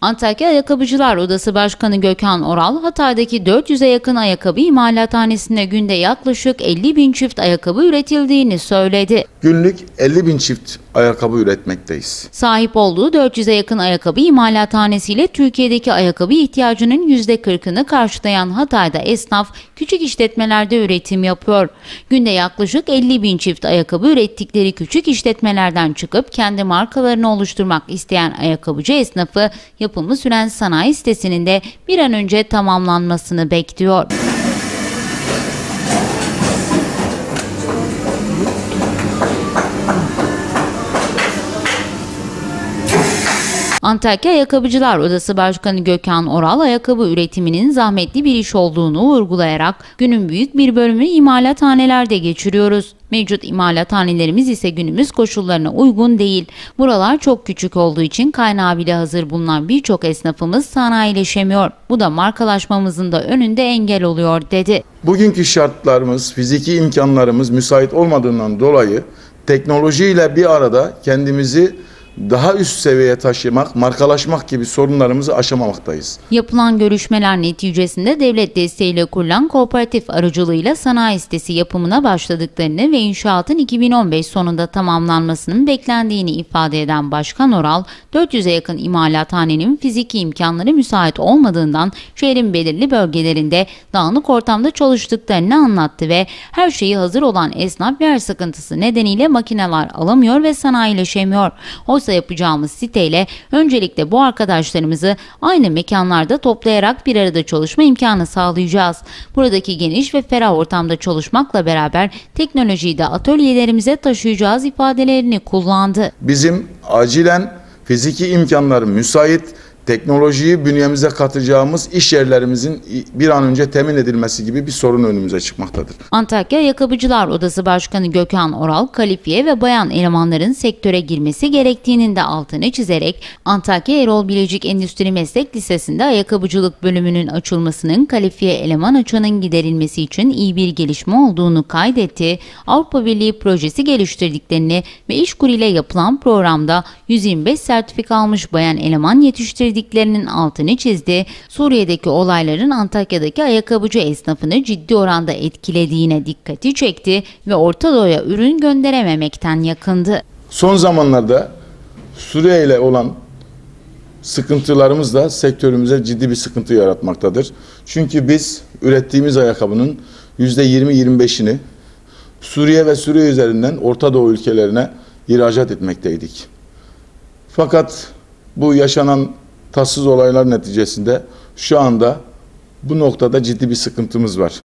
Antakya Ayakkabıcılar Odası Başkanı Gökhan Oral, Hatay'daki 400'e yakın ayakkabı imalathanesinde günde yaklaşık 50 bin çift ayakkabı üretildiğini söyledi. Günlük 50 bin çift ayakkabı üretmekteyiz. Sahip olduğu 400'e yakın ayakkabı imalathanesiyle Türkiye'deki ayakkabı ihtiyacının %40'ını karşılayan Hatay'da esnaf küçük işletmelerde üretim yapıyor. Günde yaklaşık 50 bin çift ayakkabı ürettikleri küçük işletmelerden çıkıp kendi markalarını oluşturmak isteyen ayakkabıcı esnafı yapımı süren sanayi sitesinin de bir an önce tamamlanmasını bekliyor. Antakya Ayakkabıcılar Odası Başkanı Gökhan Oral, ayakkabı üretiminin zahmetli bir iş olduğunu vurgulayarak günün büyük bir bölümünü imalathanelerde geçiriyoruz. Mevcut imalathanelerimiz ise günümüz koşullarına uygun değil. Buralar çok küçük olduğu için kaynağı bile hazır bulunan birçok esnafımız sanayileşemiyor. Bu da markalaşmamızın da önünde engel oluyor dedi. Bugünkü şartlarımız, fiziki imkanlarımız müsait olmadığından dolayı teknolojiyle bir arada kendimizi daha üst seviyeye taşımak, markalaşmak gibi sorunlarımızı aşamamaktayız. Yapılan görüşmeler neticesinde devlet desteğiyle kurulan kooperatif aracılığıyla sanayi sitesi yapımına başladıklarını ve inşaatın 2015 sonunda tamamlanmasının beklendiğini ifade eden Başkan Oral, 400'e yakın imalathanenin fiziki imkanları müsait olmadığından şehrin belirli bölgelerinde dağınık ortamda çalıştıklarını anlattı ve her şeyi hazır olan esnaf yer sıkıntısı nedeniyle makineler alamıyor ve sanayileşemiyor. Oysa yapacağımız siteyle öncelikle bu arkadaşlarımızı aynı mekanlarda toplayarak bir arada çalışma imkanı sağlayacağız. Buradaki geniş ve ferah ortamda çalışmakla beraber teknolojiyi de atölyelerimize taşıyacağız ifadelerini kullandı. Bizim acilen fiziki imkanları müsait, teknolojiyi bünyemize katacağımız iş yerlerimizin bir an önce temin edilmesi gibi bir sorun önümüze çıkmaktadır. Antakya Ayakkabıcılar Odası Başkanı Gökhan Oral, kalifiye ve bayan elemanların sektöre girmesi gerektiğinin de altını çizerek Antakya Erol Bilecik Endüstri Meslek Lisesi'nde ayakkabıcılık bölümünün açılmasının kalifiye eleman açığının giderilmesi için iyi bir gelişme olduğunu kaydetti. Avrupa Birliği projesi geliştirdiklerini ve İşkur ile yapılan programda 125 sertifika almış bayan eleman yetiştirdik söylediklerinin altını çizdi. Suriye'deki olayların Antakya'daki ayakkabıcı esnafını ciddi oranda etkilediğine dikkati çekti ve Orta Doğu'ya ürün gönderememekten yakındı. Son zamanlarda Suriye ile olan sıkıntılarımız da sektörümüze ciddi bir sıkıntı yaratmaktadır. Çünkü biz ürettiğimiz ayakkabının %20-25'ini Suriye ve Suriye üzerinden Orta Doğu ülkelerine ihracat etmekteydik. Fakat bu yaşanan tatsız olaylar neticesinde şu anda bu noktada ciddi bir sıkıntımız var.